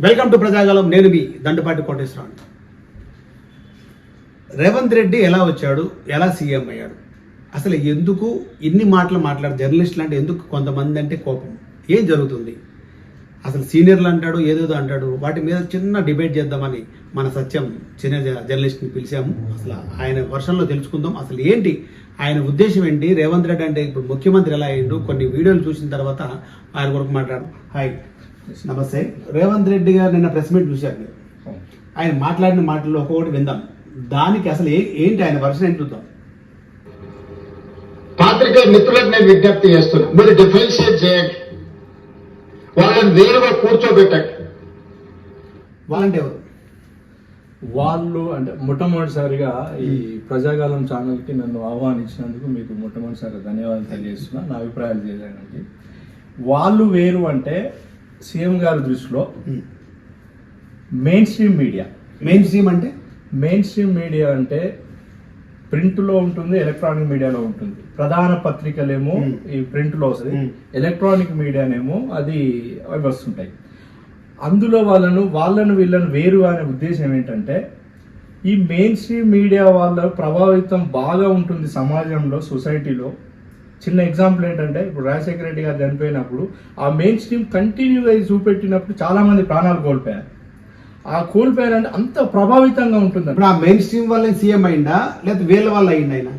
Welcome to Prajagalam. నేను మీ దండుపాటి కోటేశ్వరరావు. రేవంత్ రెడ్డి ఎలా వచ్చాడు? ఎలా సీఎం అయ్యాడు? అసలు ఎందుకు ఇన్ని మాటలు మాట్లాడు జర్నలిస్టులు అంటే ఎందుకు కొంతమంది అంటే కోపం? ఏం జరుగుతుంది? అసలు సీనియర్లు అంటాడు ఏదేదో అంటాడు. వాటి మీద చిన్న డిబేట్ చేద్దామని మన సత్యం చిన్న జర్నలిస్ట్ని పిలిచాము. అసలు ఆయన వర్షంలో తెలుసుకుందాం. అసలు ఏంటి? ఆయన ఉద్దేశం ఏంటి? రేవంత్ రెడ్డి అంటే ఇప్పుడు ముఖ్యమంత్రి ఎలా అయ్యిండు? కొన్ని వీడియోలు చూసిన తర్వాత ఆయన కొరకు మాట్లాడు హాయ్ నమస్తే. రేవంత్ రెడ్డి గారు నిన్న ప్రెస్ మీట్ చూశారు ఆయన మాట్లాడిన మాటల్లో ఒక్కొక్కటి విందాం. దానికి అసలు ఏంటి ఆయన వర్షం ఏంటి చూద్దాం. పాత్రికేయ మిత్రులకు నేను విజ్ఞప్తి చేస్తున్నా. మీరు డిఫరెన్షియేట్ చేయండి. వాళ్ళని వేరుగా కూర్చోబెట్టండి. వాళ్ళంటే ఎవరు? వాళ్ళు అంటే మొట్టమొదటిసారిగా ఈ ప్రజాగాలం ఛానల్కి నన్ను ఆహ్వానించినందుకు మీకు మొట్టమొదటిసారి ధన్యవాదాలు తెలియజేస్తున్నా. నా అభిప్రాయాలు చేయడానికి వాళ్ళు వేరు అంటే సీఎం గారి దృష్టిలో mainstream media mainstream అంటే? మెయిన్ స్ట్రీమ్ మీడియా అంటే ప్రింట్లో ఉంటుంది ఎలక్ట్రానిక్ మీడియాలో ఉంటుంది. ప్రధాన పత్రికలేమో. ఈ ప్రింట్లో వస్తుంది. ఎలక్ట్రానిక్ మీడియానేమో అది అవి వస్తుంటాయి. అందులో వాళ్ళను వాళ్ళను వీళ్ళను వేరు అనే ఉద్దేశం ఏంటంటే ఈ మెయిన్ స్ట్రీమ్ మీడియా వాళ్ళ ప్రభావితం బాగా ఉంటుంది సమాజంలో సొసైటీలో చిన్న ఎగ్జాంపుల్ ఏంటంటే ఇప్పుడు రాజశేఖర రెడ్డి గారు చనిపోయినప్పుడు ఆ మెయిన్ స్ట్రీమ్ కంటిన్యూగా చూపెట్టినప్పుడు చాలా మంది ప్రాణాలు కోల్పోయారు. ఆ కోల్పోయారంటే అంత ప్రభావితంగా ఉంటుంది ఇప్పుడు ఆ మెయిన్ స్ట్రీమ్ వల్ల సీఎం అయిందా? లేకపోతే వీళ్ళ వల్ల అయింది ఆయన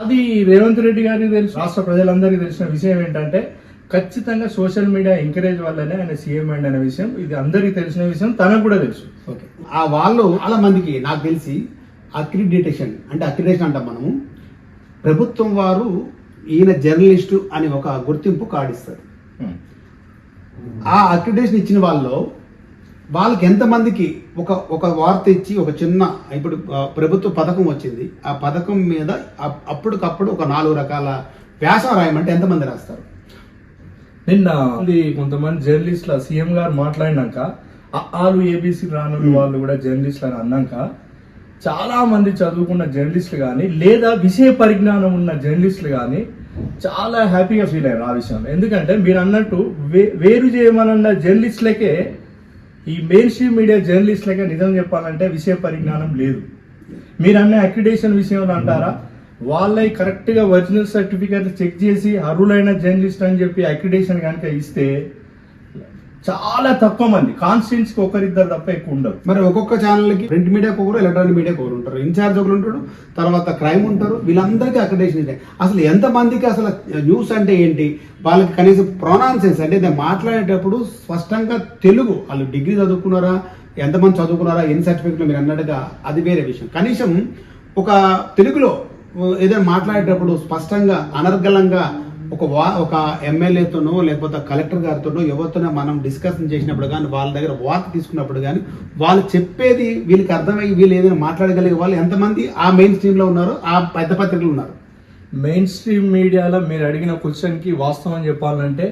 అది రేవంత్ రెడ్డి గారికి తెలుసు రాష్ట్ర ప్రజలందరికీ తెలిసిన విషయం ఏంటంటే ఖచ్చితంగా సోషల్ మీడియా ఎంకరేజ్ వల్లనే ఆయన సీఎం అయింది అనే విషయం ఇది అందరికీ తెలిసిన విషయం తనకు కూడా తెలుసు. ఓకే. ఆ వాళ్ళు చాలా మందికి నాకు తెలిసి అక్రిడిటేషన్ అంటే అక్రిడేషన్ అంటాం మనము. ప్రభుత్వం వారు ఈయన జర్నలిస్టు అని ఒక గుర్తింపు కాడిస్తారు ఆ అక్రిడేషన్ ఇచ్చిన వాళ్ళలో వాళ్ళకి ఎంతమందికి ఒక ఒక వార్త ఇచ్చి ఒక చిన్న ఇప్పుడు ప్రభుత్వ పథకం వచ్చింది. ఆ పథకం మీద అప్- అప్పటికప్పుడు ఒక నాలుగు రకాల వ్యాసం రాయమంటే ఎంతమంది రాస్తారు? నిన్న కొంతమంది జర్నలిస్టుల సీఎం గారు మాట్లాడినాక ఆ- ఆలు ఏబీసీ రానున్న వాళ్ళు కూడా జర్నలిస్టులు అని అన్నాక చాలా మంది చదువుకున్న జర్నలిస్టులు కానీ లేదా విషయ పరిజ్ఞానం ఉన్న జర్నలిస్టులు కానీ చాలా హ్యాపీగా ఫీల్ అయ్యారు ఆ విషయం. ఎందుకంటే మీరు అన్నట్టు వే- వేరు చేయమనన్న జర్నలిస్టులకే ఈ మెయిన్ స్ట్రీమ్ మీడియా జర్నలిస్టులకే నిజం చెప్పాలంటే విషయ పరిజ్ఞానం లేదు. మీరు అన్న అక్రిడేషన్ విషయంలో అంటారా? వాళ్ళై కరెక్ట్గా ఒరిజినల్ సర్టిఫికేట్లు చెక్ చేసి అర్హులైన జర్నలిస్ట్ అని చెప్పి అక్రిడేషన్ కనుక ఇస్తే చాలా తక్కువ మంది. కాన్స్టిట్యూన్స్కి ఒకరిద్దరు తప్ప ఎక్కువ ఉండదు మరి ఒక్కొక్క ఛానల్కి ప్రింట్ మీడియా ఒకరు ఎలక్ట్రానిక్ మీడియా ఒకరు ఉంటారు. ఇన్ఛార్జ్ ఒకరు ఉంటాడు తర్వాత క్రైమ్ ఉంటారు వీళ్ళందరికీ అక్రిడేషన్ అసలు అసలు ఎంతమందికి అసలు న్యూస్ అంటే ఏంటి? వాళ్ళకి కనీసం ప్రొనౌన్సెన్స్ అంటే మాట్లాడేటప్పుడు స్పష్టంగా తెలుగు. వాళ్ళు డిగ్రీ చదువుకున్నారా? ఎంతమంది చదువుకున్నారా? ఎన్ని సర్టిఫికెట్లు మీరు అన్నట్టుగా అది వేరే విషయం. కనీసం ఒక తెలుగులో ఏదైనా మాట్లాడేటప్పుడు స్పష్టంగా అనర్గళంగా ఒక వా ఒక ఎమ్మెల్యేతోనో లేకపోతే కలెక్టర్ గారితోనో ఎవరితోనో మనం డిస్కషన్ చేసినప్పుడు కానీ వాళ్ళ దగ్గర వార్త తీసుకున్నప్పుడు కానీ వాళ్ళు చెప్పేది వీళ్ళకి అర్థమయ్యి వీళ్ళు ఏదైనా మాట్లాడగలిగే వాళ్ళు ఎంతమంది ఆ మెయిన్ స్ట్రీమ్లో ఉన్నారు ఆ పెద్ద పత్రికలు ఉన్నారు. మెయిన్ స్ట్రీమ్ మీడియాలో మీరు అడిగిన క్వశ్చన్కి వాస్తవం చెప్పాలంటే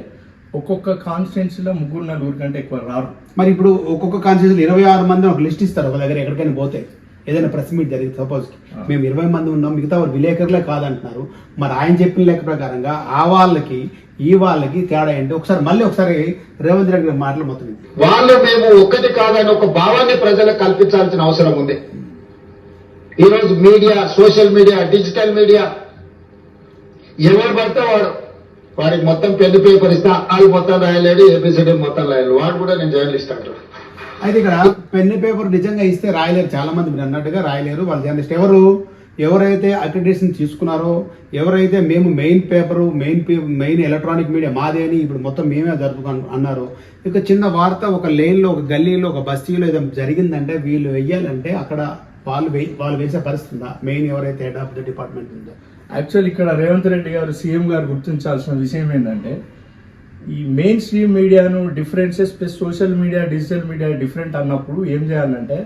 ఒక్కొక్క కాన్స్టిట్యున్సీలో ముగ్గురు నలుగురు కంటే ఎక్కువ రారు. మరి ఇప్పుడు ఒక్కొక్క కాన్స్టిట్యూషన్ ఇరవై ఆరు మంది ఒక లిస్ట్ ఇస్తారు ఒక దగ్గర ఎక్కడికైనా పోతే. ఏదైనా ప్రెస్ మీట్ జరిగింది సపోజ్ మేము ఇరవై మంది ఉన్నాం మిగతా వారు విలేకరులే కాదంటున్నారు. మరి ఆయన చెప్పిన లెక్క ప్రకారంగా ఆ వాళ్ళకి ఈ వాళ్ళకి తేడా ఏంటి? ఒకసారి మళ్ళీ ఒకసారి రేవంత్ రెడ్డి గారి మాటలు మొత్తం. వాళ్ళు మేము ఒక్కటి కాదని ఒక భావాన్ని ప్రజలకు కల్పించాల్సిన అవసరం ఉంది. ఈరోజు media social media digital media ఎవరు పడితే వాడు వాడికి మొత్తం పెళ్ళి పేపర్ ఇస్తా వాళ్ళు మొత్తం రాయలేడు ఏబిసిడి మొత్తం రాయలేడు. వాడు కూడా నేను జర్నలిస్ట్ అంటాడు అయితే ఇక్కడ పెన్ పేపర్ నిజంగా ఇస్తే రాయలేరు చాలా మంది మీరు అన్నట్టుగా రాయలేరు. వాళ్ళు జర్నలిస్ట్ ఎవరు? ఎవరైతే అక్రిడేషన్ తీసుకున్నారో ఎవరైతే మేము main paper main main electronic media మాదే అని ఇప్పుడు మొత్తం మేమే జరుపుకు అన్నారు. ఇక చిన్న వార్త ఒక లేన్లో ఒక గల్లీలో ఒక బస్తీలో ఏదైనా జరిగిందంటే వీళ్ళు వెయ్యాలంటే అక్కడ వాళ్ళు వే వాళ్ళు వేసే పరిస్థితి ఉందా? మెయిన్ ఎవరైతే హెడ్ ఆఫ్ ద డిపార్ట్మెంట్ ఉందో. యాక్చువల్ ఇక్కడ రేవంత్ రెడ్డి గారు సీఎం గారు గుర్తించాల్సిన విషయం ఏంటంటే మెయిన్ స్ట్రీమ్ మీడియాను differences plus social media digital media different అన్నప్పుడు ఏం చేయాలంటే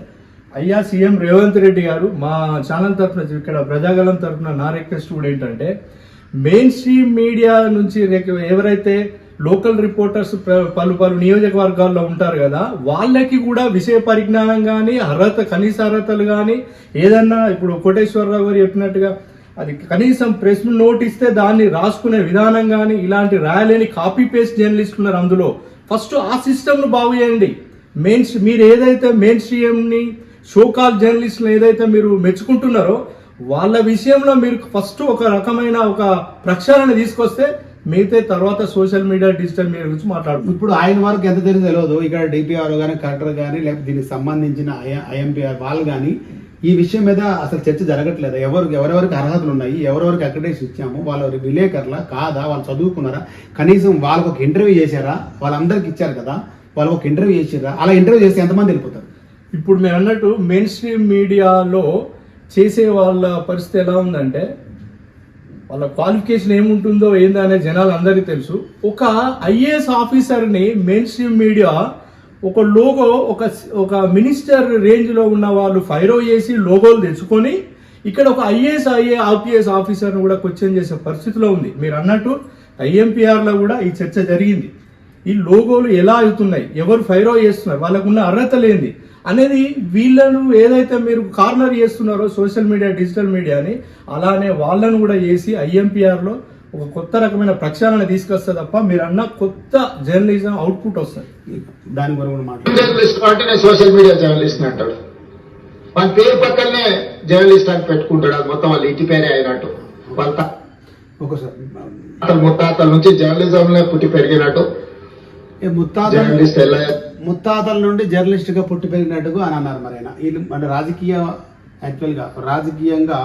అయ్యా సీఎం రేవంత్ రెడ్డి గారు మా ఛానల్ తరఫున ఇక్కడ ప్రజాగలం తరఫున నా రిక్వెస్ట్ కూడా ఏంటంటే మెయిన్ స్ట్రీమ్ మీడియా నుంచి ఎవరైతే లోకల్ రిపోర్టర్స్ పలు పలు నియోజకవర్గాల్లో ఉంటారు కదా వాళ్ళకి కూడా విషయ పరిజ్ఞానం కానీ అర్హత కనీస అర్హతలు కానీ ఏదన్నా ఇప్పుడు కోటేశ్వరరావు గారు చెప్పినట్టుగా అది కనీసం ప్రెస్ నోట్ ఇస్తే దాన్ని రాసుకునే విధానం కానీ ఇలాంటి రాయలేని కాపీ పేస్ట్ జర్నలిస్ట్ ఉన్నారు అందులో. ఫస్ట్ ఆ సిస్టమ్ను బాగు చేయండి. మెయిన్ మీరు ఏదైతే మెయిన్ స్ట్రీమ్ని షోకాల్ జర్నలిస్ట్ని ఏదైతే మీరు మెచ్చుకుంటున్నారో వాళ్ళ విషయంలో మీరు ఫస్ట్ ఒక రకమైన ఒక ప్రక్షాళన తీసుకొస్తే మిగతా తర్వాత సోషల్ మీడియా డిజిటల్ మీడియా గురించి మాట్లాడు ఇప్పుడు ఆయన వరకు ఎంత తెలియదు తెలియదు. ఇక్కడ డిపిఆర్ కానీ కలెక్టర్ కానీ లేకపోతే దీనికి సంబంధించిన ఐఎంపీఆర్ వాళ్ళు కానీ ఈ విషయం మీద అసలు చర్చ జరగట్లేదు? ఎవరు ఎవరెవరికి అర్హతలు ఉన్నాయి ఎవరెవరికి అక్రిడేషన్ ఇచ్చాము? వాళ్ళ విలేకరుల? కాదా? వాళ్ళు చదువుకున్నారా? కనీసం వాళ్ళకు ఒక ఇంటర్వ్యూ చేశారా? వాళ్ళందరికి ఇచ్చారు కదా? వాళ్ళు ఒక ఇంటర్వ్యూ చేసారా అలా ఇంటర్వ్యూ చేస్తే ఎంతమంది వెళ్ళిపోతారు? ఇప్పుడు మీరు అన్నట్టు మెయిన్ స్ట్రీమ్ మీడియాలో చేసే వాళ్ళ పరిస్థితి ఎలా ఉందంటే వాళ్ళ క్వాలిఫికేషన్ ఏముంటుందో ఏందో అనే జనాలు అందరికీ తెలుసు. ఒక ఐఏఎస్ ఆఫీసర్ని మెయిన్ స్ట్రీమ్ మీడియా ఒక లోగో ఒక ఒక మినిస్టర్ రేంజ్లో ఉన్న వాళ్ళు ఫైరో చేసి లోగోలు తెచ్చుకొని ఇక్కడ ఒక ఐఏఎస్ ఐఏ ఆర్పిఎస్ ఆఫీసర్ను కూడా క్వశ్చన్ చేసే పరిస్థితిలో ఉంది. మీరు అన్నట్టు ఐఎంపీఆర్లో కూడా ఈ చర్చ జరిగింది. ఈ లోగోలు ఎలా అవుతున్నాయి? ఎవరు ఫైరో చేస్తున్నారు? వాళ్ళకున్న అర్హత లేనిది. అనేది వీళ్ళను ఏదైతే మీరు కార్నర్ చేస్తున్నారో సోషల్ మీడియా డిజిటల్ మీడియాని అలానే వాళ్ళను కూడా చేసి ఐఎంపీఆర్లో ఒక కొత్త రకమైన ప్రక్షాళన తీసుకొస్తే తప్ప మీరు అన్న కొత్త జర్నలిజం అవుట్పుట్ వస్తుంది. దాని గురించి కూడా మాట్లాడు. జర్నలిస్ట్ అంటే నేను సోషల్ మీడియా జర్నలిస్ట్ అంటాడు. వాళ్ళ పేరు పక్కనే జర్నలిస్ట్ అని పెట్టుకుంటాడు. అది మొత్తం వాళ్ళ ఇంటి పేరే అయినట్టు. వాళ్ళ ఒకసారి తాతల ముత్తాతల నుంచి జర్నలిజంలో పుట్టి పెరిగినట్టు. జర్నలిస్ట్ ఎలా ముత్తాతల నుండి జర్నలిస్ట్గా పుట్టి పెరిగినట్టుగా అని అన్నారు మరి ఆయన వీళ్ళు అంటే రాజకీయ యాక్చువల్గా రాజకీయంగా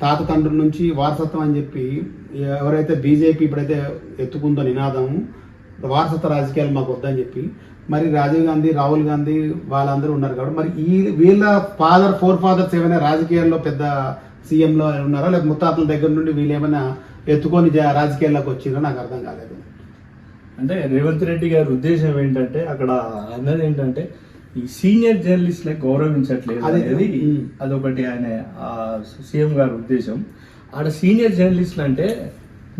తాత తండ్రుల నుంచి వారసత్వం అని చెప్పి ఎవరైతే బీజేపీ ఇప్పుడైతే ఎత్తుకుందో నినాదం వారసత్వ రాజకీయాలు మాకు వద్దని చెప్పి మరి రాజీవ్ గాంధీ రాహుల్ గాంధీ వాళ్ళందరూ ఉన్నారు కాబట్టి మరి ఈ వీళ్ళ ఫాదర్ ఫోర్ ఫాదర్స్ ఏమైనా రాజకీయాల్లో పెద్ద సీఎంలో ఉన్నారా? లేదా ముత్తాతల దగ్గర నుండి వీళ్ళు ఏమైనా ఎత్తుకొని రాజకీయాల్లోకి వచ్చిందో నాకు అర్థం కాలేదు. అంటే రేవంత్ రెడ్డి గారి ఉద్దేశం ఏంటంటే అక్కడ అన్నది ఏంటంటే ఈ సీనియర్ జర్నలిస్ట్లకు గౌరవించట్లేదు అదే. అనేది. అదొకటి ఆయన సీఎం గారి ఉద్దేశం. ఆడ సీనియర్ జర్నలిస్టులు అంటే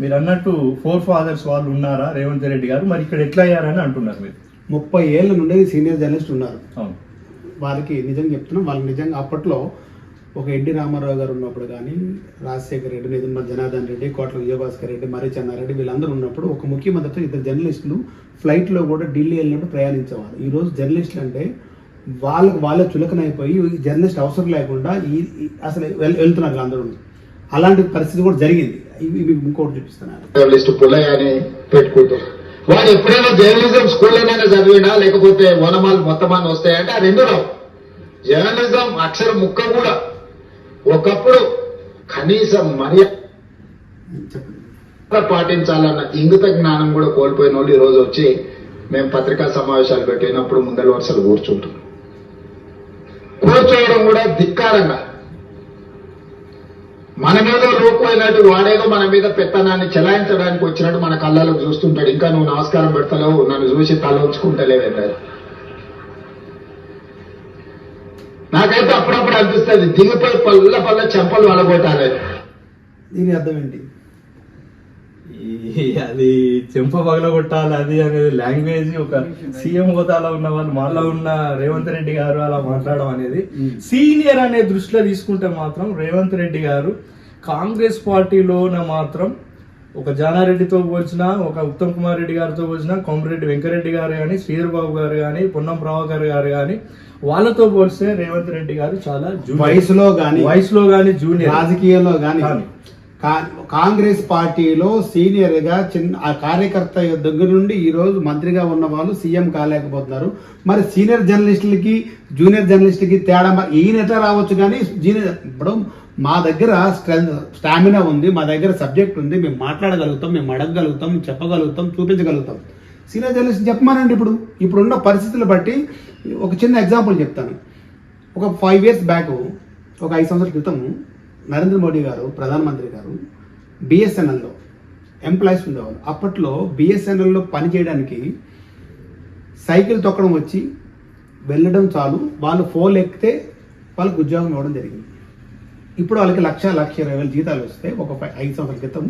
మీరు అన్నట్టు ఫోర్ ఫాదర్స్ వాళ్ళు ఉన్నారా? రేవంత్ రెడ్డి గారు మరి ఇక్కడ ఎట్లా అయ్యారని అంటున్నారు మీరు. ముప్పై ఏళ్ళ నుండి సీనియర్ జర్నలిస్ట్ ఉన్నారు. వారికి నిజంగా చెప్తున్నాం. వాళ్ళకి నిజంగా అప్పట్లో ఒక ఎన్టీ రామారావు గారు ఉన్నప్పుడు కానీ రాజశేఖర రెడ్డి నిజామాబాద్ జనార్దన్ రెడ్డి కోట్ల విజయభాస్కర్ రెడ్డి మర్రి చెన్నారెడ్డి వీళ్ళందరూ ఉన్నప్పుడు ఒక ముఖ్యమంత్రితో ఇద్దరు జర్నలిస్టులు ఫ్లైట్లో కూడా ఢిల్లీ వెళ్ళినప్పుడు ప్రయాణించేవారు. ఈ రోజు జర్నలిస్టులు అంటే వాళ్ళకు వాళ్ళే చులకనైపోయి జర్నలిస్ట్ అవసరం లేకుండా ఈ అసలు వెళ్- వెళ్తున్నారు అందరూ అలాంటి పరిస్థితి కూడా జరిగింది. ఇవి మీకు ఇంకోటి చూపిస్తున్నాను. అని పెట్టుకుంటారు. వాడు ఎప్పుడైనా జర్నలిజం స్కూల్లోనైనా చదివినా లేకపోతే వనమాలు మొత్తం అని వస్తాయంటే ఆ రెండు రావు. జర్నలిజం అక్షర ముక్క కూడా. ఒకప్పుడు కనీసం మర్యాద పాటించాలన్న ఇంగిత జ్ఞానం కూడా కోల్పోయిన వాళ్ళు ఈ రోజు వచ్చి మేము పత్రికా సమావేశాలు పెట్టినప్పుడు ముందల వరుసలు కూర్చుంటాం కూర్చోవడం కూడా ధిక్కారంగా. మన మీద లోకపోయినట్టు వాడేదో మన మీద పెత్తనాన్ని చెలాయించడానికి వచ్చినట్టు మన కళ్ళలో చూస్తుంటాడు. ఇంకా నువ్వు నమస్కారం పెడతలేవు నన్ను చూసి తల ఉంచుకుంటలేవేంటారు నాకైతే అప్పుడప్పుడు అనిపిస్తుంది దిగిపోయి పల్ల పల్ల చెంపలు వలగొట్టాలి. దీని అర్థం ఏంటి? అది చెంప పగలగొట్టాలి అది అనేది లాంగ్వేజ్ ఒక సీఎం హోదాలో ఉన్న వాళ్ళు మాలో ఉన్న రేవంత్ రెడ్డి గారు అలా మాట్లాడడం అనేది. సీనియర్ అనే దృష్టిలో తీసుకుంటే మాత్రం రేవంత్ రెడ్డి గారు కాంగ్రెస్ పార్టీలోన మాత్రం ఒక జానారెడ్డితో పోల్చిన ఒక ఉత్తమ్ కుమార్ రెడ్డి గారితో పోల్చిన కోమరెడ్డి వెంకరెడ్డి గారు కానీ శ్రీధర్ బాబు గారు కానీ పొన్నం ప్రభాకర్ గారు కానీ వాళ్ళతో పోల్స్తే రేవంత్ రెడ్డి గారు చాలా వయసులో కానీ వయసులో కానీ జూనియర్ రాజకీయాల్లో కానీ కాంగ్రెస్ పార్టీలో సీనియర్గా చిన్న ఆ కార్యకర్త దగ్గర నుండి ఈరోజు మంత్రిగా ఉన్న వాళ్ళు సీఎం కాలేకపోతున్నారు. మరి సీనియర్ జర్నలిస్టులకి జూనియర్ జర్నలిస్టులకి తేడా మరి ఈయన ఎట్లా రావచ్చు కానీ జూనియర్ ఇప్పుడు మా దగ్గర స్టామినా ఉంది మా దగ్గర సబ్జెక్ట్ ఉంది మేము మాట్లాడగలుగుతాం మేము అడగగలుగుతాం చెప్పగలుగుతాం చూపించగలుగుతాం. సీనియర్ జర్నలిస్ట్ చెప్పమానండి ఇప్పుడు. ఇప్పుడున్న పరిస్థితులు బట్టి ఒక చిన్న ఎగ్జాంపుల్ చెప్తాను. ఒక ఫైవ్ ఇయర్స్ బ్యాక్ ఒక ఐదు సంవత్సరాల క్రితం నరేంద్ర మోడీ గారు ప్రధానమంత్రి గారు బిఎస్ఎన్ఎల్లో ఎంప్లాయీస్ ఉండేవాళ్ళు. అప్పట్లో బిఎస్ఎన్ఎల్లో పనిచేయడానికి సైకిల్ తొక్కడం వచ్చి వెళ్ళడం చాలు. వాళ్ళు ఫోన్ ఎక్కితే వాళ్ళకి ఉద్యోగం ఇవ్వడం జరిగింది. ఇప్పుడు వాళ్ళకి లక్ష లక్ష ఇరవై వేల జీతాలు వస్తే ఒక ఐదు సంవత్సరాల క్రితం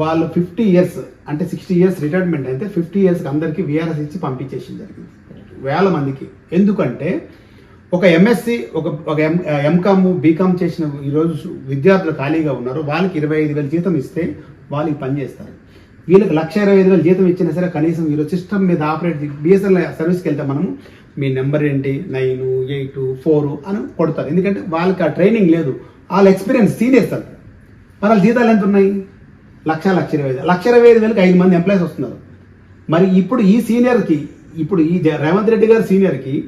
వాళ్ళు ఫిఫ్టీ ఇయర్స్ అంటే సిక్స్టీ ఇయర్స్ రిటైర్మెంట్ అయితే ఫిఫ్టీ ఇయర్స్కి అందరికీ విఆర్ఎస్ ఇచ్చి పంపించేసి జరిగింది. వేల మందికి. ఎందుకంటే ఒక ఎంఎస్సి ఒక ఒక ఎం ఎంకామ్ బీకామ్ చేసిన ఈరోజు విద్యార్థులు ఖాళీగా ఉన్నారు. వాళ్ళకి ఇరవై ఐదు వేల జీతం ఇస్తే వాళ్ళకి పనిచేస్తారు పని చేస్తారు. వీళ్ళకి లక్ష ఇరవై ఐదు వేల జీతం ఇచ్చినా సరే కనీసం ఈరోజు సిస్టమ్ మీద ఆపరేట్ బిఎస్ఎన్ఎల్ సర్వీస్కి వెళ్తే మనము మీ నెంబర్ ఏంటి? నైన్ ఎయిట్ ఫోర్ అని కొడతారు. ఎందుకంటే వాళ్ళకి ఆ ట్రైనింగ్ లేదు. వాళ్ళ ఎక్స్పీరియన్స్ సీనియర్స్ అంటారు మరి వాళ్ళ జీతాలు ఎంత ఉన్నాయి? లక్ష లక్ష ఇరవై ఐదు లక్ష ఇరవై ఐదు వేలకు ఐదు మంది ఎంప్లాయీస్ వస్తున్నారు. మరి ఇప్పుడు ఈ సీనియర్కి ఇప్పుడు ఈ జ- రేవంత్ రెడ్డి గారి సీనియర్కి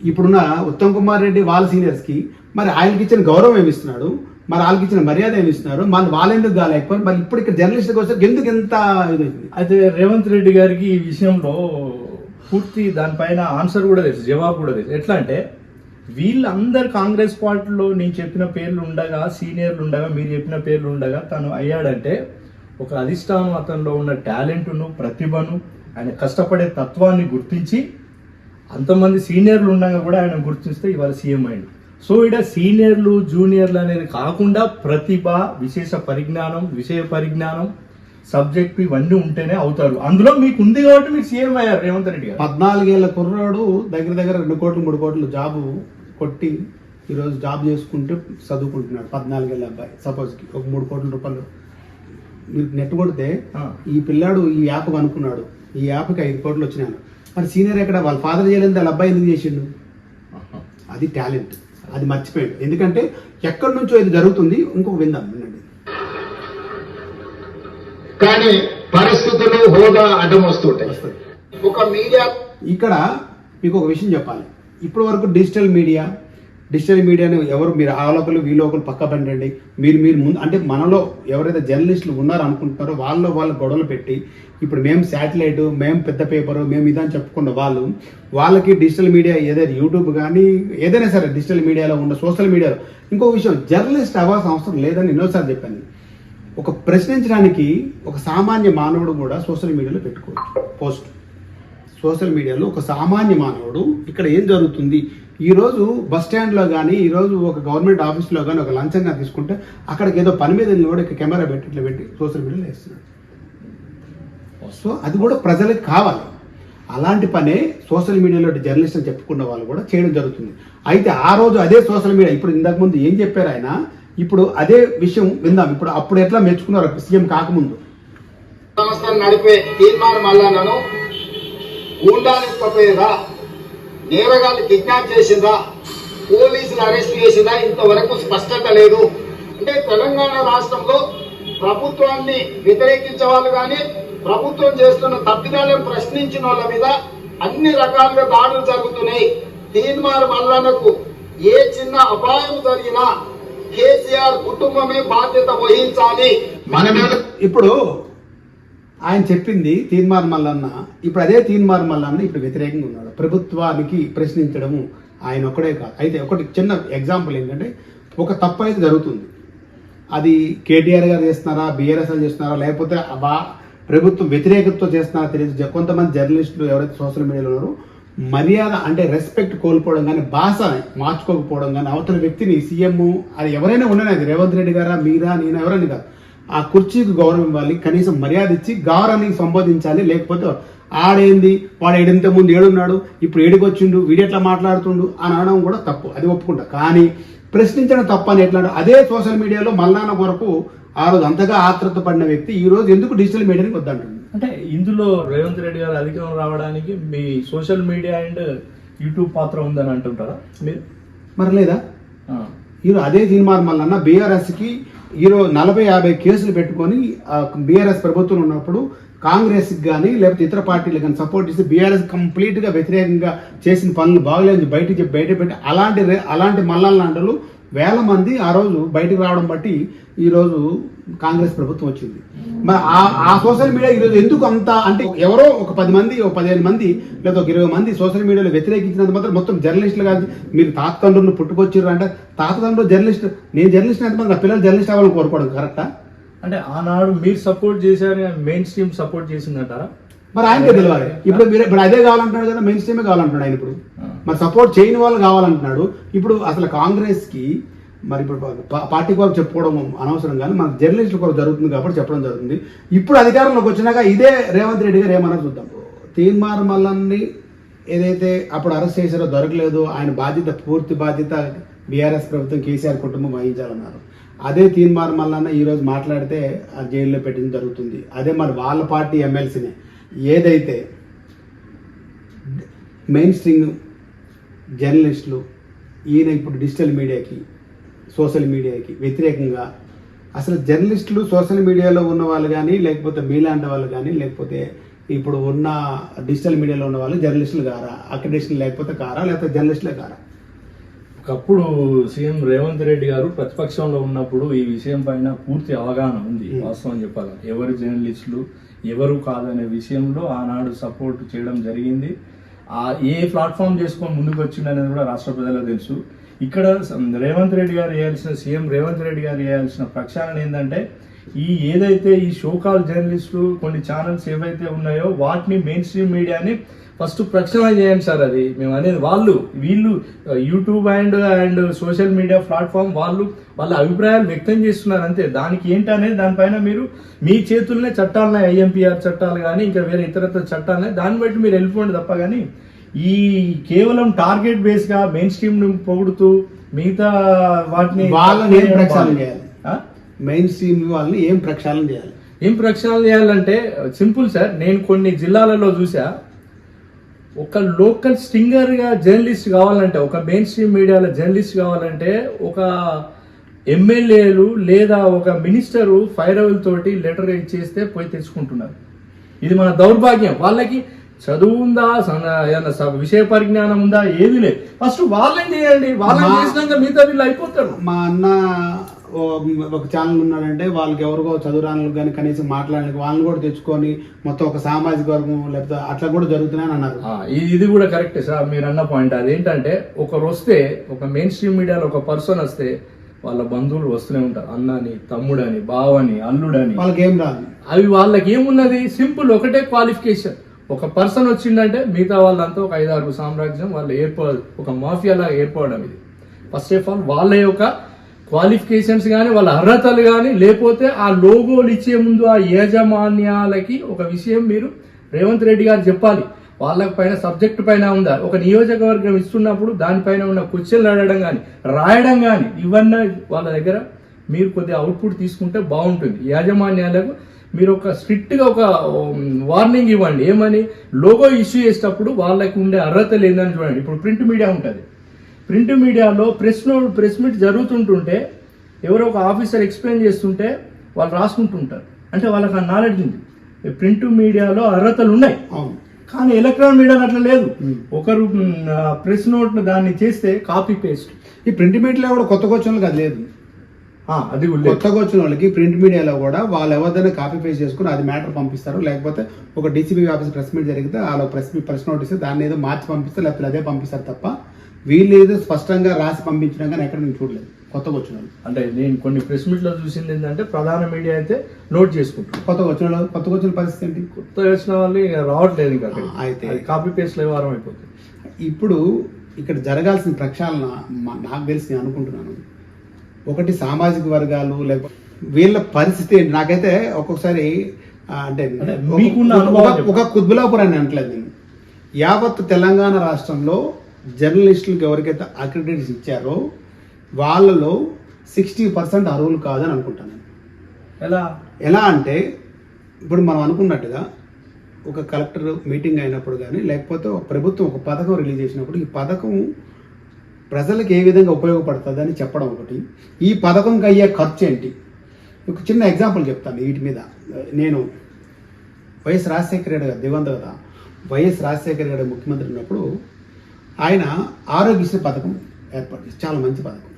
ఇప్పుడున్న ఉత్తమ్ కుమార్ రెడ్డి వాళ్ళ సీనియర్స్కి మరి ఆయనకి ఇచ్చిన గౌరవం ఏమిస్తున్నాడు మరి వాళ్ళకి ఇచ్చిన మర్యాద ఏమిస్తున్నారు మరి వాళ్ళు కాలేకపోయి మరి ఇప్పుడు ఇక్కడ జర్నలిస్ట్కి వస్తే ఎందుకు ఎంత ఇది అయితే రేవంత్ రెడ్డి గారికి ఈ విషయంలో పూర్తి దానిపైన ఆన్సర్ కూడా తెలుసు జవాబు కూడా తెలుసు ఎట్లా అంటే వీళ్ళందరు కాంగ్రెస్ పార్టీలో నేను చెప్పిన పేర్లు ఉండగా సీనియర్లు ఉండగా మీరు చెప్పిన పేర్లు ఉండగా తను అయ్యాడంటే ఒక అధిష్టానం అతనిలో ఉన్న టాలెంట్ను ప్రతిభను ఆయన కష్టపడే తత్వాన్ని గుర్తించి అంతమంది సీనియర్లు ఉండగా కూడా ఆయన గుర్తిస్తే ఇవాళ సీఎం అయింది సో ఇక్కడ సీనియర్లు జూనియర్లు అనేది కాకుండా ప్రతిభ విశేష పరిజ్ఞానం విషయ పరిజ్ఞానం సబ్జెక్ట్ ఇవన్నీ ఉంటేనే అవుతారు. అందులో మీకు ఉంది కాబట్టి మీకు సీఎం అయ్యారు రేవంత్ రెడ్డి గారు. పద్నాలుగేళ్ళ కుర్రాడు దగ్గర దగ్గర రెండు కోట్లు మూడు కోట్లు జాబు కొట్టి ఈరోజు జాబ్ చేసుకుంటూ చదువుకుంటున్నాడు. పద్నాలుగేళ్ళ అబ్బాయి సపోజ్కి ఒక మూడు కోట్ల రూపాయలు. మీరు నెట్ కొడితే. ఈ పిల్లాడు ఈ యాప్ కనుక్కున్నాడు. ఈ యాప్కి ఐదు కోట్లు వచ్చినాను మరి సీనియర్ ఎక్కడ? వాళ్ళ ఫాదర్ చేయలేదు వాళ్ళ అబ్బాయి ఎందుకు చేసిండు? అది టాలెంట్ అది మర్చిపోయాడు. ఎందుకంటే ఎక్కడి నుంచో ఇది జరుగుతుంది. ఇంకొక విందాం వినండి. కానీ పరిస్థితులు హోదా అడ్డం వస్తుంటాయి. ఒక మీడియా ఇక్కడ మీకు ఒక విషయం చెప్పాలి. ఇప్పటి వరకు డిజిటల్ మీడియా డిజిటల్ మీడియాని ఎవరు మీరు ఆ లోకలు ఈ లోకలు పక్క పండండి మీరు మీరు ముందు అంటే మనలో ఎవరైతే జర్నలిస్టులు ఉన్నారో అనుకుంటున్నారో వాళ్ళలో వాళ్ళు గొడవలు పెట్టి ఇప్పుడు మేము శాటిలైట్ మేము పెద్ద పేపరు మేము ఇదని చెప్పుకున్న వాళ్ళు వాళ్ళకి డిజిటల్ మీడియా ఏదైనా యూట్యూబ్ కానీ ఏదైనా సరే డిజిటల్ మీడియాలో ఉన్న సోషల్ మీడియాలో. ఇంకో విషయం జర్నలిస్ట్ అవ్వాల్సిన అవసరం లేదని ఎన్నోసార్లు చెప్పాను. ఒక ప్రశ్నించడానికి ఒక సామాన్య మానవుడు కూడా సోషల్ మీడియాలో పెట్టుకోవచ్చు. పోస్ట్. సోషల్ మీడియాలో ఒక సామాన్య మానవుడు ఇక్కడ ఏం జరుగుతుంది? ఈరోజు బస్ స్టాండ్లో కానీ ఈరోజు ఒక గవర్నమెంట్ ఆఫీస్లో కానీ ఒక లంచంగా తీసుకుంటే అక్కడికి ఏదో పని మీద కూడా ఇక్కడ కెమెరా పెట్టి ఇట్లా పెట్టి సోషల్ మీడియాలో వేస్తున్నాడు. సో అది కూడా ప్రజలకు కావాలి. అలాంటి పనే సోషల్ మీడియాలో జర్నలిస్ట్ అని చెప్పుకున్న వాళ్ళు కూడా చేయడం జరుగుతుంది. అయితే ఆ రోజు అదే సోషల్ మీడియా ఇప్పుడు ఇంతకు ముందు ఏం చెప్పారు ఆయన? ఇప్పుడు అదే విషయం విందాం. ఇప్పుడు అప్పుడు ఎట్లా మెచ్చుకున్నారు? సీఎం కాకముందు. నడిపే తీర్మానం మల్లాలను గూండాలింపపోయేదా నేరగాళ్ళు కిడ్నాప్ చేసిందా పోలీసులు అరెస్ట్ చేసిందా ఇంతవరకు స్పష్టత లేదు. అంటే తెలంగాణ రాష్ట్రంలో ప్రభుత్వాన్ని వ్యతిరేకించే వాళ్ళు కానీ ప్రభుత్వం చేస్తున్న తప్పిదాలను ప్రశ్నించిన వాళ్ళ మీద అన్ని రకాలుగా దాడులు జరుగుతున్నాయి. తీన్మార్ మల్లన్నకు ఏ చిన్న అపాయం జరిగినా కేసీఆర్ కుటుంబమే బాధ్యత వహించాలి. ఇప్పుడు ఆయన చెప్పింది తీన్మార్ మల్లన్న. ఇప్పుడు అదే తీన్మార్ మల్లన్న ఇప్పుడు వ్యతిరేకంగా ఉన్నాడు. ప్రభుత్వానికి ప్రశ్నించడము ఆయన ఒక్కడే కాదు. అయితే ఒకటి చిన్న ఎగ్జాంపుల్ ఏంటంటే ఒక తప్పు అయితే జరుగుతుంది. అది కేటీఆర్ గారు చేస్తున్నారా బీఆర్ఎస్ చేస్తున్నారా లేకపోతే ఆ బా ప్రభుత్వం వ్యతిరేకతతో చేస్తున్నారా తెలియదు. కొంతమంది జర్నలిస్టులు ఎవరైతే సోషల్ మీడియాలో ఉన్నారో మర్యాద అంటే రెస్పెక్ట్ కోల్పోవడం కానీ భాష మార్చుకోకపోవడం కానీ అవతల వ్యక్తిని సీఎం అది ఎవరైనా ఉండనేది. రేవంత్ రెడ్డి గారా మీరా నేను ఎవరైనా కాదు. ఆ కుర్చీకి గౌరవం ఇవ్వాలి కనీసం మర్యాద ఇచ్చి గౌరవాన్ని సంబోధించాలి. లేకపోతే ఆడేంది వాడు ఏడింత ముందు ఏడున్నాడు ఇప్పుడు ఏడికి వచ్చిండు వీడెట్లా మాట్లాడుతుండు అని అనడం కూడా తప్పు. అది ఒప్పుకుంటా. కానీ ప్రశ్నించడం తప్పు అని ఎట్లా అదే సోషల్ మీడియాలో మల్లాన కొరకు ఆ రోజు అంతగా ఆతృత పడిన వ్యక్తి ఈ రోజు ఎందుకు డిజిటల్ మీడియాని వద్దంటుంది? అంటే ఇందులో రేవంత్ రెడ్డి గారు అధికారం రావడానికి మీ సోషల్ మీడియా అండ్ యూట్యూబ్ పాత్ర ఉందని అంటుంటారా మీరు? మరి లేదా. ఈరోజు అదే తీర్మానం మల్లన్న బీఆర్ఎస్కి ఈరోజు నలభై యాభై కేసులు పెట్టుకొని బీఆర్ఎస్ ప్రభుత్వం ఉన్నప్పుడు కాంగ్రెస్కి కానీ లేకపోతే ఇతర పార్టీలు కానీ సపోర్ట్ చేసి బీఆర్ఎస్ కంప్లీట్గా వ్యతిరేకంగా చేసిన పనులు బాగలేదు బయట చెప్పి బయట పెట్టి అలాంటి అలాంటి మల్లన్న లాంటి వేల మంది ఆ రోజు బయటకు రావడం బట్టి ఈరోజు కాంగ్రెస్ ప్రభుత్వం వచ్చింది. మరి ఆ ఆ సోషల్ మీడియా ఈరోజు ఎందుకు అంత అంటే ఎవరో ఒక పది మంది ఒక పదిహేను మంది లేదా ఒక ఇరవై మంది సోషల్ మీడియాలో వ్యతిరేకించినంత మాత్రం మొత్తం జర్నలిస్టులు కాదు. మీరు తాత తండ్రులు పుట్టుకొచ్చారు అంటే తాత తండ్రులు జర్నలిస్ట్ నేను జర్నలిస్ట్ ఎంతమంది నా పిల్లలు జర్నలిస్ట్ అవ్వాలని కోరుకోవడం కరెక్టా అంటే ఆనాడు మీరు సపోర్ట్ చేశారు మెయిన్ స్ట్రీమ్ సపోర్ట్ చేసిందంటారా? మరి ఆయనకే తెలియాలి. ఇప్పుడు మీరు ఇప్పుడు అదే కావాలంటున్నాడు కదా మెయిన్ స్ట్రీమే కావాలంటున్నాడు ఆయన ఇప్పుడు. మరి సపోర్ట్ చేయని వాళ్ళు కావాలంటున్నాడు. ఇప్పుడు అసలు కాంగ్రెస్కి మరి ఇప్పుడు పా- పార్టీ కొరకు చెప్పుకోవడం అనవసరం కానీ మన జర్నలిస్టుల కొరకు జరుగుతుంది కాబట్టి చెప్పడం జరుగుతుంది. ఇప్పుడు అధికారంలోకి వచ్చినాక ఇదే రేవంత్ రెడ్డి గారు ఏమన్నా చూద్దాం. తీన్మార్ మల్లన్ని ఏదైతే అప్పుడు అరెస్ట్ చేశారో దొరకలేదు ఆయన బాధ్యత పూర్తి బాధ్యత బీఆర్ఎస్ ప్రభుత్వం కేసీఆర్ కుటుంబం వహించాలన్నారు. అదే తీన్మార్ మల్లన్న ఈరోజు మాట్లాడితే ఆ జైల్లో పెట్టడం జరుగుతుంది. అదే మరి వాళ్ళ పార్టీ ఎమ్మెల్సీనే. ఏదైతే మెయిన్ స్ట్రీమ్ జర్నలిస్టులు ఈయన ఇప్పుడు డిజిటల్ మీడియాకి సోషల్ మీడియాకి వ్యతిరేకంగా. అసలు జర్నలిస్టులు సోషల్ మీడియాలో ఉన్న వాళ్ళు కానీ లేకపోతే మీలాంటి వాళ్ళు కానీ లేకపోతే ఇప్పుడు ఉన్న డిజిటల్ మీడియాలో ఉన్న వాళ్ళు జర్నలిస్టులు కారా? అక్రిడేషన్ లేకపోతే కారా? లేకపోతే జర్నలిస్టులే కారా? ఒకప్పుడు సీఎం రేవంత్ రెడ్డి గారు ప్రతిపక్షంలో ఉన్నప్పుడు ఈ విషయం పైన పూర్తి అవగాహన ఉంది Hmm. వాస్తవం చెప్పాలి ఎవరు జర్నలిస్టులు ఎవరు కాదనే విషయంలో ఆనాడు సపోర్ట్ చేయడం జరిగింది. ఆ ఏ ప్లాట్ఫామ్ చేసుకొని ముందుకు వచ్చింది అనేది కూడా రాష్ట్ర ప్రజలకు తెలుసు. ఇక్కడ రేవంత్ రెడ్డి గారు వేయాల్సిన సీఎం రేవంత్ రెడ్డి గారు వేయాల్సిన ప్రక్షాళన ఏంటంటే ఈ ఏదైతే ఈ షోకాల్ జర్నలిస్టులు కొన్ని ఛానల్స్ ఏవైతే ఉన్నాయో వాటిని మెయిన్ స్ట్రీమ్ మీడియాని ఫస్ట్ ప్రక్షాళన చేయండి సార్ అది. మేము అనేది వాళ్ళు వీళ్ళు YouTube and and social media platform వాళ్ళు వాళ్ళ అభిప్రాయాలు వ్యక్తం చేస్తున్నారు అంతే. దానికి ఏంటి అనేది దానిపైన మీరు మీ చేతుల్లోనే చట్టాలనే ఐఎంపీఆర్ చట్టాలు కానీ ఇంకా వేరే ఇతరత్ర చట్టాలనే దాన్ని బట్టి మీరు వెళ్ళిపోండి తప్ప కానీ ఈ కేవలం టార్గెట్ బేస్గా మెయిన్ స్ట్రీమ్ పొగుడుతూ మిగతా వాటిని వాళ్ళని ఏం ప్రక్షాళన చేయాలి? మెయిన్ స్ట్రీమ్ వాళ్ళని ఏం ప్రక్షాళన చేయాలి? ఏం ప్రక్షాళన చేయాలంటే సింపుల్ సార్ నేను కొన్ని జిల్లాలలో చూసా ఒక లోకల్ స్టింగర్గా జర్నలిస్ట్ కావాలంటే ఒక మెయిన్ స్ట్రీమ్ మీడియాలో జర్నలిస్ట్ కావాలంటే ఒక ఎమ్మెల్యేలు లేదా ఒక మినిస్టరు ఫైర్ తోటి లెటర్ ఇచ్చేస్తే పోయి తెచ్చుకుంటున్నారు. ఇది మన దౌర్భాగ్యం. వాళ్ళకి చదువు ఉందా విషయ పరిజ్ఞానం ఉందా? ఏది లేదు. ఫస్ట్ వాళ్ళని చేయండి? వాళ్ళని చేసినాక మిగతా వీళ్ళు అయిపోతారు. మా అన్న ఒక ఛానల్ ఉన్నాడంటే వాళ్ళకి ఎవరికో చదువురాను కానీ కనీసం మాట్లాడడానికి వాళ్ళని కూడా తెచ్చుకొని మొత్తం ఒక సామాజిక వర్గం లేకపోతే అట్లా కూడా జరుగుతున్నాయని అన్నారు. ఇది ఇది కూడా కరెక్టే సార్ మీరు అన్న పాయింట్ అదేంటంటే ఒకరు వస్తే ఒక మెయిన్ స్ట్రీమ్ మీడియాలో ఒక పర్సన్ వస్తే వాళ్ళ బంధువులు వస్తూనే ఉంటారు. అన్నని తమ్ముడని బావని అల్లుడని. వాళ్ళకి ఏం రాదు. అవి వాళ్ళకి ఏమున్నది? సింపుల్ ఒకటే క్వాలిఫికేషన్ ఒక పర్సన్ వచ్చిందంటే మిగతా వాళ్ళంతా ఒక ఐదారు సామ్రాజ్యం వాళ్ళు ఏర్పడదు ఒక మాఫియా లాగా ఏర్పడడం ఇది ఫస్ట్ ఆఫ్ ఆల్ వాళ్ళ యొక్క క్వాలిఫికేషన్స్ కానీ వాళ్ళ అర్హతలు కానీ లేకపోతే ఆ లోగోలు ఇచ్చే ముందు ఆ యాజమాన్యాలకి ఒక విషయం మీరు రేవంత్ రెడ్డి గారు చెప్పాలి. వాళ్ళ పైన సబ్జెక్ట్ పైన ఉందా? ఒక నియోజకవర్గం ఇస్తున్నప్పుడు దానిపైన ఉన్న క్వశ్చన్లు అడగడం కానీ రాయడం కానీ ఇవన్నీ వాళ్ళ దగ్గర మీరు కొద్దిగా అవుట్పుట్ తీసుకుంటే బాగుంటుంది. యాజమాన్యాలకు మీరు ఒక స్ట్రిక్ట్గా ఒక వార్నింగ్ ఇవ్వండి. ఏమని? లోగో ఇష్యూ చేసేటప్పుడు వాళ్ళకి ఉండే అర్హత లేదని చూడండి. ఇప్పుడు ప్రింట్ మీడియా ఉంటుంది. ప్రింట్ మీడియాలో ప్రెస్ నోట్ ప్రెస్ మీట్ జరుగుతుంటుంటే ఎవరో ఒక ఆఫీసర్ ఎక్స్ప్లెయిన్ చేస్తుంటే వాళ్ళు రాసుకుంటుంటారు. అంటే వాళ్ళకి ఆ నాలెడ్జ్ ఉంది. ప్రింట్ మీడియాలో అర్హతలు ఉన్నాయి. అవును. కానీ ఎలక్ట్రానిక్ మీడియాలో అట్లా లేదు. ఒకరు ప్రెస్ నోట్ దాన్ని చేస్తే కాపీ పేస్ట్ ఈ ప్రింట్ మీడియాలో కూడా కొత్తగా వచ్చిన వాళ్ళకి అది లేదు. అది. కొత్తగా వచ్చిన వాళ్ళకి ప్రింట్ మీడియాలో కూడా వాళ్ళు ఎవరిదైనా కాపీ పేస్ట్ చేసుకుని అది మ్యాటర్ పంపిస్తారు. లేకపోతే ఒక డీసీబీ ఆఫీస్ ప్రెస్ మీట్ జరిగితే వాళ్ళ ప్రెస్ ప్రెస్ నోట్ ఇస్తే దాన్ని ఏదో మార్చి పంపిస్తారు లేకపోతే అదే పంపిస్తారు తప్ప వీళ్ళు ఏదో స్పష్టంగా రాసి పంపించడం కానీ ఎక్కడ నేను చూడలేదు. కొత్తగా వచ్చిన వాళ్ళు. అంటే నేను కొన్ని ప్రెస్ మీట్లో చూసింది ఏంటంటే ప్రధాన మీడియా అయితే నోట్ చేసుకుంటారు. కొత్తగా వచ్చిన వాళ్ళు కొత్తగా వచ్చిన పరిస్థితి ఏంటి? కొత్త వచ్చిన వాళ్ళు ఇక రావట్లేదు ఇంకా. అయితే- కాపీ పేస్ట్లో వారం అయిపోతుంది. ఇప్పుడు ఇక్కడ జరగాల్సిన ప్రక్షాళన నాకు తెలిసి నేను అనుకుంటున్నాను. ఒకటి సామాజిక వర్గాలు లేకపోతే వీళ్ళ పరిస్థితి ఏంటి? నాకైతే ఒక్కొక్కసారి అంటే ఒక- కుద్బులాపూర్ అని అంటలేదు నేను. యావత్ తెలంగాణ రాష్ట్రంలో జర్నలిస్టులకు ఎవరికైతే అక్రిడేషన్ ఇచ్చారో వాళ్ళలో సిక్స్టీ పర్సెంట్ అర్హులు కాదని అనుకుంటాను. ఎలా? ఎలా అంటే ఇప్పుడు మనం అనుకున్నట్టుగా ఒక కలెక్టర్ మీటింగ్ అయినప్పుడు కానీ లేకపోతే ఒక ప్రభుత్వం ఒక పథకం రిలీజ్ చేసినప్పుడు ఈ పథకం ప్రజలకు ఏ విధంగా ఉపయోగపడుతుంది అని చెప్పడం ఒకటి. ఈ పథకంకి అయ్యే ఖర్చు ఏంటి? ఒక చిన్న ఎగ్జాంపుల్ చెప్తాను వీటి మీద. నేను వైఎస్ రాజశేఖర రెడ్డి గారు దివంగత కదా వైఎస్ రాజశేఖర రెడ్డి ముఖ్యమంత్రి ఉన్నప్పుడు ఆయన ఆరోగ్యశ్రీ పథకం ఏర్పాటు చాలా మంచి పథకం.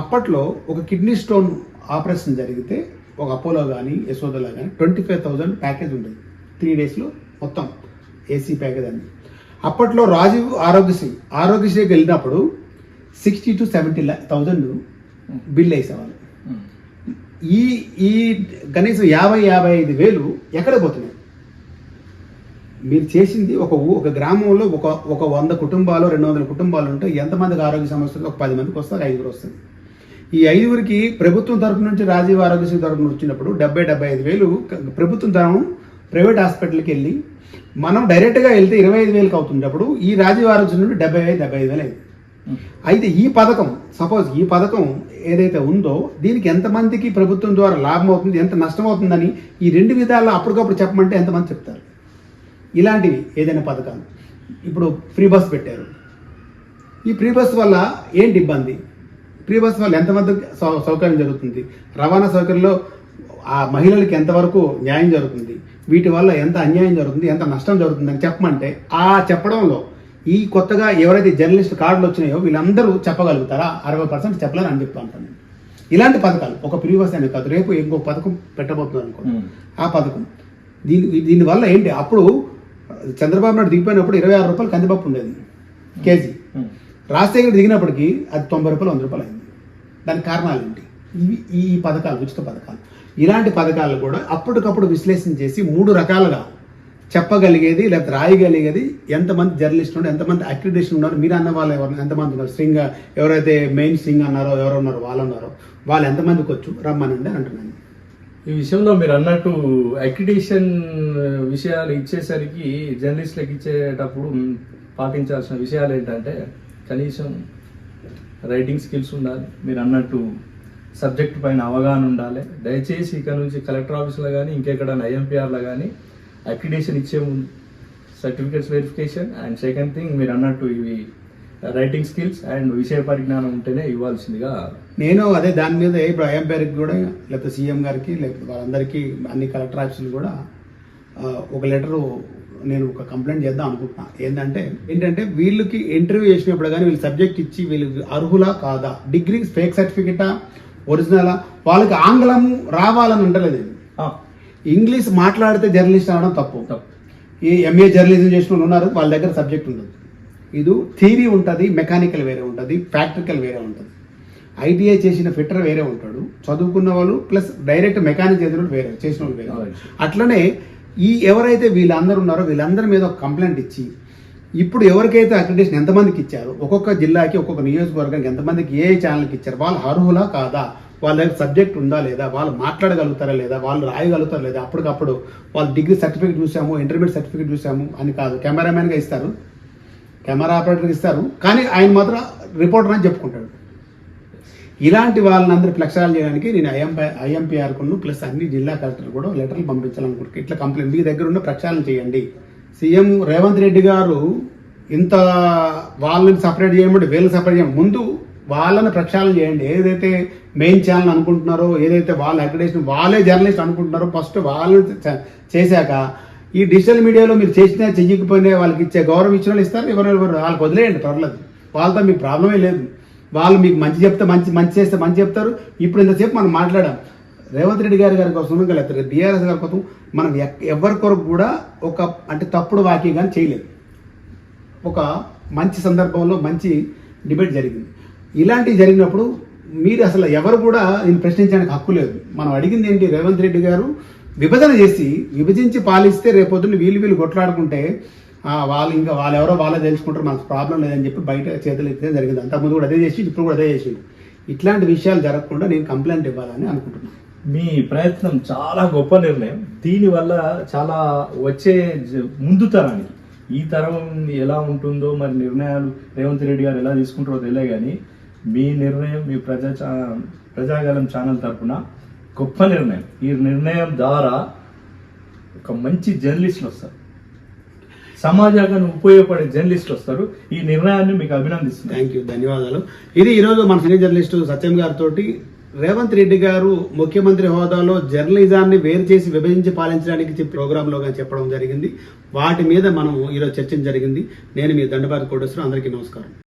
అప్పట్లో ఒక కిడ్నీ స్టోన్ ఆపరేషన్ జరిగితే ఒక అపోలో కానీ యశోదలో కానీ ట్వంటీ ఫైవ్ థౌజండ్ ప్యాకేజ్ ఉండేది. త్రీ డేస్లో మొత్తం ఏసీ ప్యాకేజ్ అని అప్పట్లో రాజీవ్ ఆరోగ్యశ్రీ ఆరోగ్యశ్రీకి వెళ్ళినప్పుడు sixty to seventy thousand bill వేసేవాళ్ళు. ఈ ఈ కనీసం యాభై యాభై ఐదు వేలు ఎక్కడ పోతున్నాయి? మీరు చేసింది ఒక ఒక గ్రామంలో ఒక ఒక వంద కుటుంబాలు రెండు వందల కుటుంబాలు ఉంటే ఎంతమందికి ఆరోగ్య సమస్యలు ఒక పది మందికి వస్తారు ఐదుగురు వస్తుంది. ఈ ఐదుగురికి ప్రభుత్వం తరపు నుంచి రాజీవ్ ఆరోగ్యశ్రీ తరపు నుంచి వచ్చినప్పుడు డెబ్బై డెబ్బై ఐదు వేలు ప్రభుత్వం తరం ప్రైవేట్ హాస్పిటల్కి వెళ్ళి మనం డైరెక్ట్గా వెళ్తే ఇరవై ఐదు వేలకు అవుతుండేటప్పుడు ఈ రాజీవ్ ఆరోగ్యశ్రీ నుండి డెబ్బై ఐదు డెబ్బై ఐదు వేలు అయింది. అయితే ఈ పథకం సపోజ్ ఈ పథకం ఏదైతే ఉందో దీనికి ఎంతమందికి ప్రభుత్వం ద్వారా లాభం అవుతుంది ఎంత నష్టం అవుతుందని ఈ రెండు విధాల్లో అప్పటికప్పుడు చెప్పమంటే ఎంతమంది చెప్తారు? ఇలాంటివి ఏదైనా పథకాలు. ఇప్పుడు ఫ్రీ బస్ పెట్టారు. ఈ ప్రీ బస్ వల్ల ఏంటి ఇబ్బంది? ప్రీ బస్ వల్ల ఎంతమంది సౌ- సౌకర్యం జరుగుతుంది? రవాణా సౌకర్యంలో ఆ మహిళలకి ఎంతవరకు న్యాయం జరుగుతుంది? వీటి వల్ల ఎంత అన్యాయం జరుగుతుంది ఎంత నష్టం జరుగుతుంది అని చెప్పమంటే ఆ చెప్పడంలో ఈ కొత్తగా ఎవరైతే జర్నలిస్ట్ కార్డులు వచ్చినాయో వీళ్ళందరూ చెప్పగలుగుతారా? అరవై పర్సెంట్ చెప్పలేరు అని చెప్తా ఉంటాను. ఇలాంటి పథకాలు ఒక ప్రీవియస్ అనే కాదు రేపు ఇంకో పథకం పెట్టబోతున్నారు అనుకోండి Hmm. ఆ పథకం. దీని దీనివల్ల ఏంటి? అప్పుడు చంద్రబాబు నాయుడు దిగిపోయినప్పుడు ఇరవై ఆరు రూపాయలు కందిపప్పు ఉండేది కేజీ. రాజశేఖర్ దిగినప్పటికీ అది తొంభై రూపాయలు వంద రూపాయలు అయింది. దానికి కారణాలు ఏంటి? ఇవి ఈ పథకాలు ఉచిత పథకాలు. ఇలాంటి పథకాలు కూడా అప్పటికప్పుడు విశ్లేషణ చేసి మూడు రకాలుగా చెప్పగలిగేది లేకపోతే రాయగలిగేది ఎంతమంది జర్నలిస్ట్ ఉన్నారు ఎంతమంది అక్రిడేషన్ ఉన్నారు మీరు అన్న వాళ్ళు ఎవరు ఎంతమంది ఉన్నారు సింగ్ ఎవరైతే మెయిన్ సింగ్ అన్నారో ఎవరు ఉన్నారో వాళ్ళు ఉన్నారో వాళ్ళు ఎంతమందికి వచ్చు రమ్మనండి అంటున్నాను. ఈ విషయంలో మీరు అన్నట్టు అక్రిడేషన్ విషయాలు ఇచ్చేసరికి జర్నలిస్టులకు ఇచ్చేటప్పుడు పాటించాల్సిన విషయాలు ఏంటంటే కనీసం రైటింగ్ స్కిల్స్ ఉండాలి మీరు అన్నట్టు సబ్జెక్ట్ పైన అవగాహన ఉండాలి. దయచేసి ఇక నుంచి కలెక్టర్ ఆఫీస్లో కానీ ఇంకెక్కడైనా ఐఎంపీఆర్లో కానీ అక్రిడేషన్ ఇచ్చే ముందు certificates verification and second thing మీరు అన్నట్టు ఇవి రైటింగ్ స్కిల్స్ అండ్ విషయ పరిజ్ఞానం ఉంటేనే ఇవ్వాల్సిందిగా నేను అదే దాని మీద ఇప్పుడు ఐఎంపీఆర్కి కూడా లేకపోతే సీఎం గారికి లేకపోతే వాళ్ళందరికీ అన్ని కలెక్టర్ ఆఫీసులు కూడా ఒక లెటరు నేను ఒక కంప్లైంట్ చేద్దాం అనుకుంటున్నా. ఏంటంటే ఏంటంటే వీళ్ళకి ఇంటర్వ్యూ చేసినప్పుడు కానీ వీళ్ళు సబ్జెక్ట్ ఇచ్చి వీళ్ళు అర్హులా కాదా? డిగ్రీ ఫేక్ సర్టిఫికేటా ఒరిజినలా. వాళ్ళకి ఆంగ్లం రావాలని ఉండలేదు ఇంగ్లీష్ మాట్లాడితే జర్నలిస్ట్ అనడం తప్పు. ఈ ఎంఏ జర్నలిజం చేసిన వాళ్ళు ఉన్నారు వాళ్ళ దగ్గర సబ్జెక్ట్ ఉండదు. ఇది థియరీ ఉంటుంది మెకానికల్ వేరే ఉంటుంది ప్రాక్టికల్ వేరే ఉంటుంది. ఐటీఐ చేసిన ఫిట్టర్ వేరే ఉంటాడు. చదువుకున్న వాళ్ళు ప్లస్ డైరెక్ట్ మెకానిక్ చేసిన వాళ్ళు వేరే చేసిన వాళ్ళు వేరే. అట్లనే ఈ ఎవరైతే వీళ్ళందరూ ఉన్నారో వీళ్ళందరి మీద ఒక కంప్లైంట్ ఇచ్చి ఇప్పుడు ఎవరికైతే అక్రిడేషన్ ఎంతమందికి ఇచ్చారు? ఒక్కొక్క జిల్లాకి ఒక్కొక్క నియోజకవర్గానికి ఎంతమందికి ఏ ఛానల్కి ఇచ్చారు? వాళ్ళు అర్హులా కాదా? వాళ్ళ సబ్జెక్ట్ ఉందా లేదా? వాళ్ళు మాట్లాడగలుగుతారా లేదా? వాళ్ళు రాయగలుగుతారా లేదా? అప్పటికప్పుడు వాళ్ళు డిగ్రీ సర్టిఫికేట్ చూసాము ఇంటర్మీడియట్ సర్టిఫికేట్ చూసాము అని కాదు. కెమెరామెన్గా ఇస్తారు. కెమెరా ఆపరేటర్కి ఇస్తారు. కానీ ఆయన మాత్రం రిపోర్టర్ అని చెప్పుకుంటాడు. ఇలాంటి వాళ్ళని అందరూ ఫ్లెక్సాలు చేయడానికి నేను ఐఎంపీ ఐఎంపీఆర్కును ప్లస్ అన్ని జిల్లా కలెక్టర్ కూడా లెటర్లు పంపించాలనుకుంటున్నాను. ఇట్లా కంప్లైంట్ మీ దగ్గర ఉన్న ప్రక్షాళన చేయండి. సీఎం రేవంత్ రెడ్డి గారు ఇంత వాళ్ళని సపరేట్ చేయమంటే వీళ్ళని సపరేట్ చేయమంటే ముందు వాళ్ళని ప్రక్షాళన చేయండి. ఏదైతే మెయిన్ ఛానల్ అనుకుంటున్నారో ఏదైతే వాళ్ళు అక్రిడేషన్ వాళ్ళే జర్నలిస్ట్ అనుకుంటున్నారో ఫస్ట్ వాళ్ళు చేశాక ఈ డిజిటల్ మీడియాలో మీరు చేసినా చెయ్యకపోయినా వాళ్ళకి ఇచ్చే గౌరవం ఇచ్చిన వాళ్ళు ఇస్తారు. ఎవరు ఎవరు వాళ్ళకి వదిలేయండి పర్లేదు వాళ్ళతో మీకు ప్రాబ్లమే లేదు. వాళ్ళు మీకు మంచి చెప్తే మంచి మంచి చేస్తే మంచి చెప్తారు. ఇప్పుడు ఇంతసేపు మనం మాట్లాడాం. రేవంత్ రెడ్డి గారి గారి కోసం లేకపోతే బీఆర్ఎస్ గారి కోసం మనం ఎవరి కొరకు కూడా ఒక అంటే తప్పుడు వాక్యం కానీ చేయలేదు. ఒక మంచి సందర్భంలో మంచి డిబేట్ జరిగింది. ఇలాంటివి జరిగినప్పుడు మీరు అసలు ఎవరు కూడా నేను ప్రశ్నించడానికి హక్కు లేదు. మనం అడిగింది ఏంటి రేవంత్ రెడ్డి గారు? విభజన చేసి విభజించి పాలిస్తే రేపొద్దున వీళ్ళు వీళ్ళు కొట్లాడుకుంటే వాళ్ళు ఇంకా వాళ్ళు ఎవరో వాళ్ళే తెలుసుకుంటారు మనకు ప్రాబ్లం లేదని చెప్పి బయట చేతులు ఎత్తే జరిగింది. అంతకుముందు కూడా అదే చేసి ఇప్పుడు కూడా అదే చేసింది ఇట్లాంటి విషయాలు జరగకుండా నేను కంప్లైంట్ ఇవ్వాలని అనుకుంటున్నాను. మీ ప్రయత్నం చాలా గొప్ప నిర్ణయం. దీనివల్ల చాలా వచ్చే ముందు తరానికి ఈ తరం ఎలా ఉంటుందో మరి నిర్ణయాలు రేవంత్ రెడ్డి గారు ఎలా తీసుకుంటారో తెలియ కానీ మీ నిర్ణయం మీ ప్రజా చా- ప్రజాగలం ఛానల్ తరపున గొప్ప నిర్ణయం. ఈ నిర్ణయం ద్వారా ఒక మంచి జర్నలిస్టులు వస్తారు. సమాజానికి ఉపయోగపడే జర్నలిస్టులు వస్తారు. ఈ నిర్ణయాన్ని మీకు అభినందిస్తున్నాను. థ్యాంక్ యూ ధన్యవాదాలు. ఇది ఈరోజు మన సీనియర్ జర్నలిస్ట్ సత్యం గారితో రేవంత్ రెడ్డి గారు ముఖ్యమంత్రి హోదాలో జర్నలిజాన్ని వేరు చేసి విభజించి పాలించడానికి చెప్పి ప్రోగ్రాంలో చెప్పడం జరిగింది. వాటి మీద మనం ఈరోజు చర్చ జరిగింది. నేను మీ దండబారి కోటేశ్వరం అందరికీ నమస్కారం.